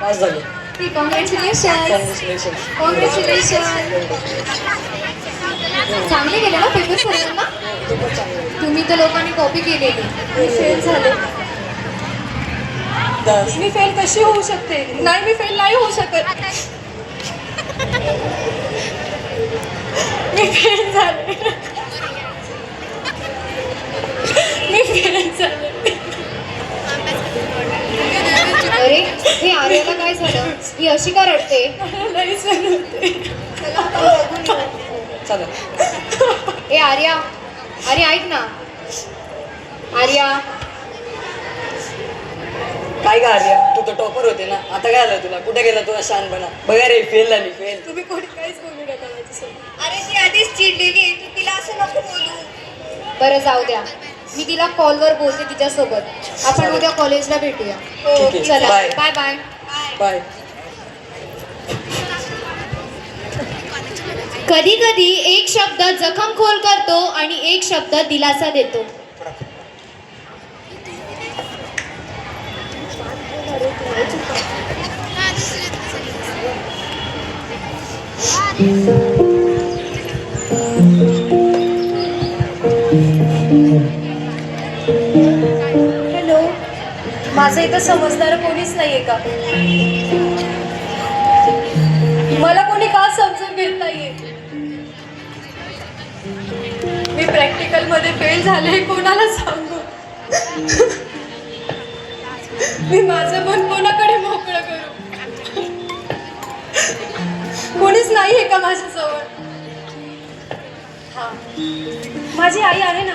Pass झालो. Congratulation congratulation congratulation चांगले गेले ना पेपर सर्वांना तुम्ही तर लोकांनी कॉपी केलेली. मी फेल झाले. मी फेल कशी होऊ शकते? नाही मी फेल नाही होऊ शकत. मी फेल झाले. आर्याला काय झालं? ही अशी का रडते? नाही चला. ए आर्या. अरे ऐक ना. आर्या. काय का आर्या? तू तर टॉपर होते ना. आता काय आलं तुला? कुठे गेला तुला शहाणपणा बघा रे फेल झाली फेल तुम्ही कोणी काहीच बोलू नका माझ्यासोबत. अरे ती आधीच चिडलेली आहे. तू तिला असं नको बोलू. बरं जाऊ द्या. मी तिला कॉलवर बोलते तिच्यासोबत. आपण उद्या कॉलेजला भेटूया. ठीक आहे. चला. Bye bye bye. कधी कधी एक शब्द जखम खोल करतो आणि एक शब्द दिलासा देतो. हॅलो माझं इथं समजणारं कोणीच नाहीये का? मला कोणी का समजून घेत नाहीये? मी प्रॅक्टिकलमध्ये फेल झाले हे कोणाला सांगू? मी माझं मन कोणाकडे मोकळं करू? कोणीच नाहीये का माझ्याजवळ? हा. माझी आई आहे ना.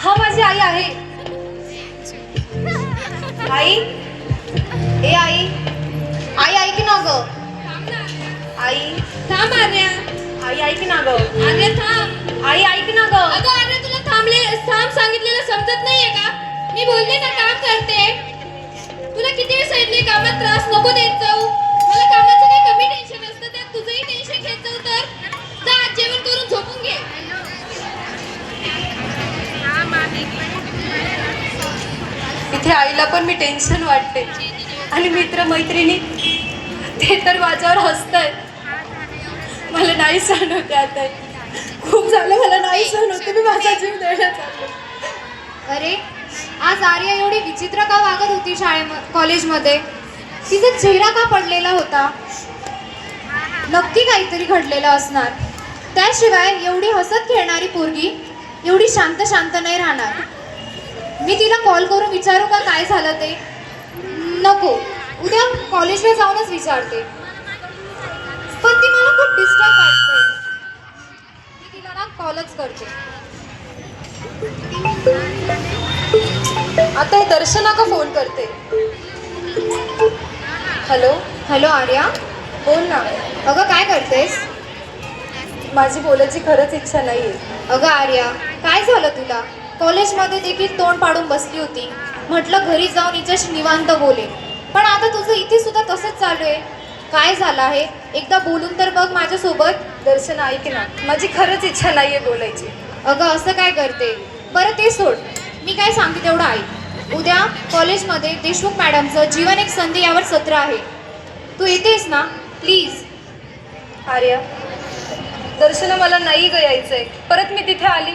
हा माझी आई आहे. आई? ए आई. आई ऐक ना. ग आई. थांब आर्या. आई ऐक ना ग आर्या थांब. आई ऐक ना ग अगं आर्या तुला थांबले थांब सांगितलेलं समजत नाहीये का? मी बोलले ना काम करते. तुला किती वेळ सांगितले कामात त्रास नको देत जाऊ. मला कामाचं काही कमी टेन्शन असतं त्यात तुझंही टेन्शन घेत जाऊ तर जा जेवण करून झोपून घे. इथे आईला पण मी टेन्शन वाटते. आणि मित्रमैत्रिणी ते तर माझ्यावर हसत आहेत मला नाही सहन होते आता. खूप झालं मला नाही सहन होते. मी माझा जीव देण्यात अरे आज आर्या एवढी विचित्र का वागत होती शाळे कॉलेजमध्ये? तिचा चेहरा का पडलेला होता? नक्की काहीतरी घडलेलं असणार. त्याशिवाय एवढी हसत खेळणारी पोरगी एवढी शांत शांत नाही राहणार. मी तिला कॉल करून विचारू का काय झालं ते? नको. उद्या कॉलेजला जाऊनच विचारते. पण ती मला खूप डिस्टर्ब वाटते मी तिला ना कॉलच करते. आता हे दर्शना का फोन करते? Hello hello Arya? बोल ना. अगं काय करतेस? माझी बोलायची खरंच इच्छा नाही आहे अगं आर्या काय झालं तुला? कॉलेजमध्ये देखील तोंड पाडून बसली होती. म्हटलं घरी जाऊन हिच्याशी निवांत बोले पण आता तुझं इथे सुद्धा तसंच चालू आहे. काय झालं आहे? एकदा बोलून तर बघ माझ्यासोबत. दर्शना ऐक ना. माझी खरंच इच्छा नाहीये बोलायची. अगं असं काय करते? बरं ते सोड. मी काय सांगते तेवढं ऐक. उद्या कॉलेजमध्ये देशमुख मॅडमचं जीवन एक संधी यावर सत्र आहे. तू येतेस ना? प्लीज. आर्या दर्शना मला नाही ग यायचंय. परत मी तिथे आली.